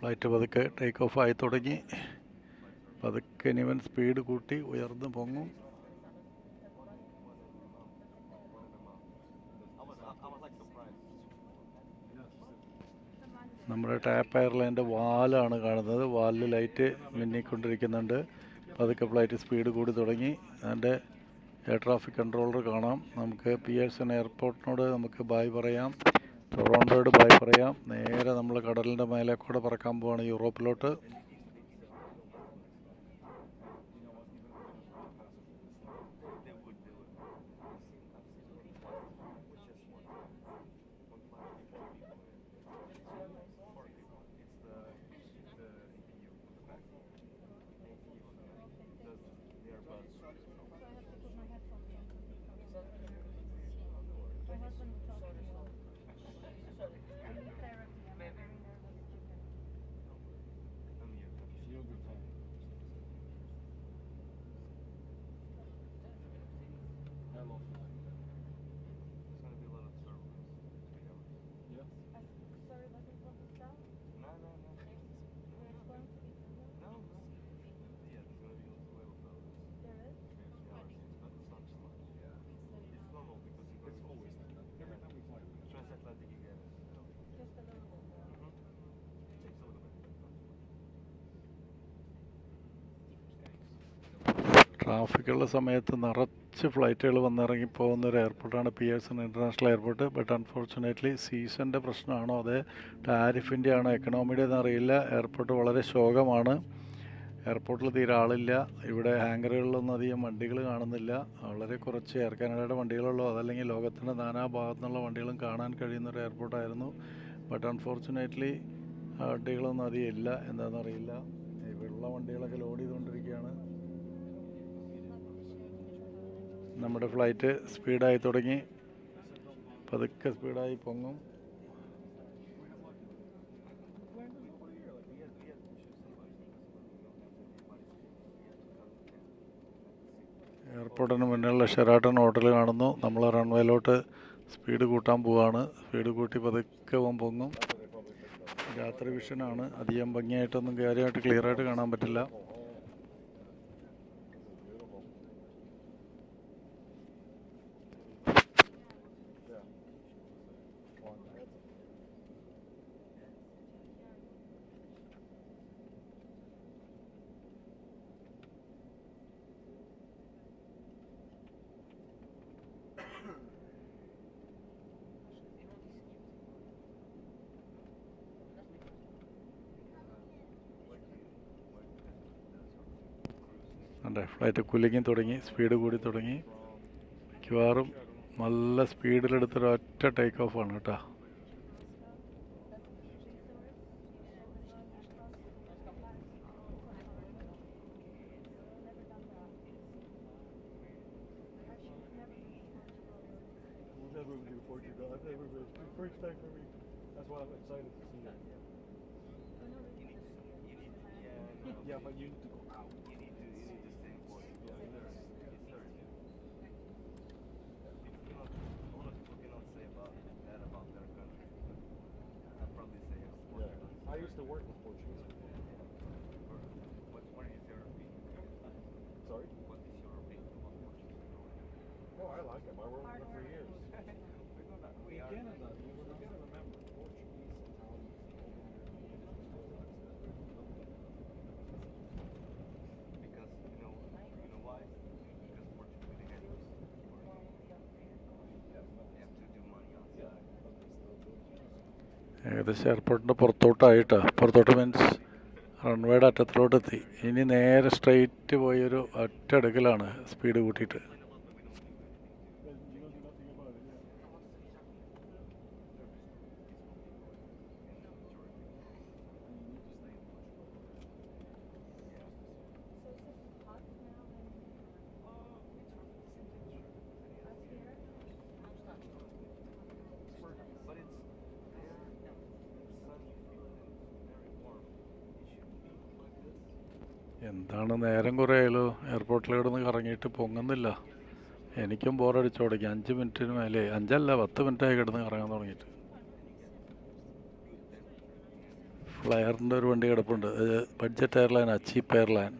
Flight പതുക്കെ take off ആയി തുടങ്ങി. പതുക്കെ ഇനിവൻ സ്പീഡ് കൂട്ടി ഉയർന്നു പൊങ്ങും. നമ്മുടെ ടാപ്പ് എയർലൈന്റെ വാലാണ് കാണുന്നത്. വാലിൽ ലൈറ്റ് മിന്നിക്കൊണ്ടിരിക്കുന്നുണ്ട്. പതുക്കെ ഫ്ലൈറ്റ് സ്പീഡ് കൂടി തുടങ്ങി. അതിന്റെ എയർ ട്രാഫിക് കൺട്രോളർ കാണാം. നമുക്ക് പിയേഴ്സൺ എയർപോർട്ടിനോട് നമുക്ക് ബായ് പറയാം. ടൊറോണ്ടോയോട് ബൈ പറയാം. നേരെ നമ്മൾ കടലിന്റെ മേലെ കൂടെ പറക്കാൻ പോവാണ് യൂറോപ്പിലോട്ട് time off. ട്രാഫിക്കുള്ള സമയത്ത് നിറച്ച് ഫ്ലൈറ്റുകൾ വന്നിറങ്ങി പോകുന്ന ഒരു എയർപോർട്ടാണ് Pearson international airport. But unfortunately സീസണിന്റെ പ്രശ്നമാണോ അതെ ടാരിഫിന്റെ ആണോ എക്കണോമിയുടെ അറിയില്ല. എയർപോർട്ട് വളരെ ശോകമാണ്. എയർപോർട്ടിൽ തീരെ ആളില്ല. ഇവിടെ ഹാങ്കറുകളിലൊന്നും അധികം വണ്ടികൾ കാണുന്നില്ല. വളരെ കുറച്ച് എയർ കാനഡയുടെ വണ്ടികളുള്ളൂ. അതല്ലെങ്കിൽ ലോകത്തിന്റെ നാനാ ഭാഗത്തു നിന്നുള്ള വണ്ടികളും കാണാൻ കഴിയുന്ന ഒരു എയർപോർട്ടായിരുന്നു ബട്ട് അൺഫോർച്ചുനേറ്റ്ലി വണ്ടികളൊന്നും അധികം ഇല്ല. എന്താണെന്നറിയില്ല ഇവിടെയുള്ള വണ്ടികളൊക്കെ ലോഡ് ചെയ്തുകൊണ്ടിരിക്കുകയാണ് നമ്മുടെ ഫ്ലൈറ്റ് സ്പീഡായി തുടങ്ങി. പതുക്കെ സ്പീഡായി പൊങ്ങും. എയർപോർട്ടിന് മുന്നിലുള്ള ഷെറാട്ടൺ ഹോട്ടൽ കാണുന്നു. നമ്മൾ റൺവേയിലോട്ട് സ്പീഡ് കൂട്ടാൻ പോവാണ്. സ്പീഡ് കൂട്ടി പതുക്കെ പൊങ്ങും. രാത്രി വിഷനാണ്. അധികം ഭംഗിയായിട്ടൊന്നും കാര്യമായിട്ട് ക്ലിയറായിട്ട് കാണാൻ പറ്റില്ല. അല്ലേ ഫ്ലൈറ്റ് കുലുങ്ങി തുടങ്ങി സ്പീഡ് കൂടി തുടങ്ങി. മിക്കവാറും നല്ല സ്പീഡിലെടുത്തൊരു ഒറ്റ ടേക്ക് ഓഫ് ആണ് കേട്ടോ. Used to work with Portuguese ഏകദേശം എയർപോർട്ടിന്റെ പുറത്തോട്ടായിട്ടാ. പുറത്തോട്ട് മീൻസ് റൺവേയുടെ അറ്റത്തിലോട്ട് എത്തി ഇനി നേരെ സ്ട്രെയിറ്റ് പോയൊരു ഒറ്റ അടുക്കലാണ് സ്പീഡ് കൂട്ടിയിട്ട് But you don't do nothing about it, yeah. എന്താണ് നേരം കുറയല്ലോ എയർപോർട്ടിൽ കിടന്ന് കറങ്ങിയിട്ട് പൊങ്ങുന്നില്ല. എനിക്കും ബോറടിച്ചു തുടങ്ങി. അഞ്ച് മിനിറ്റിന് മേലെ അഞ്ചല്ല പത്ത് മിനിറ്റായി കിടന്ന് കറങ്ങാൻ തുടങ്ങിയിട്ട്. ഫ്ലയറിന്റെ ഒരു വണ്ടി കിടപ്പുണ്ട്. ബഡ്ജറ്റ് എയർലൈനാണ് ചീപ്പ് എയർലൈൻ.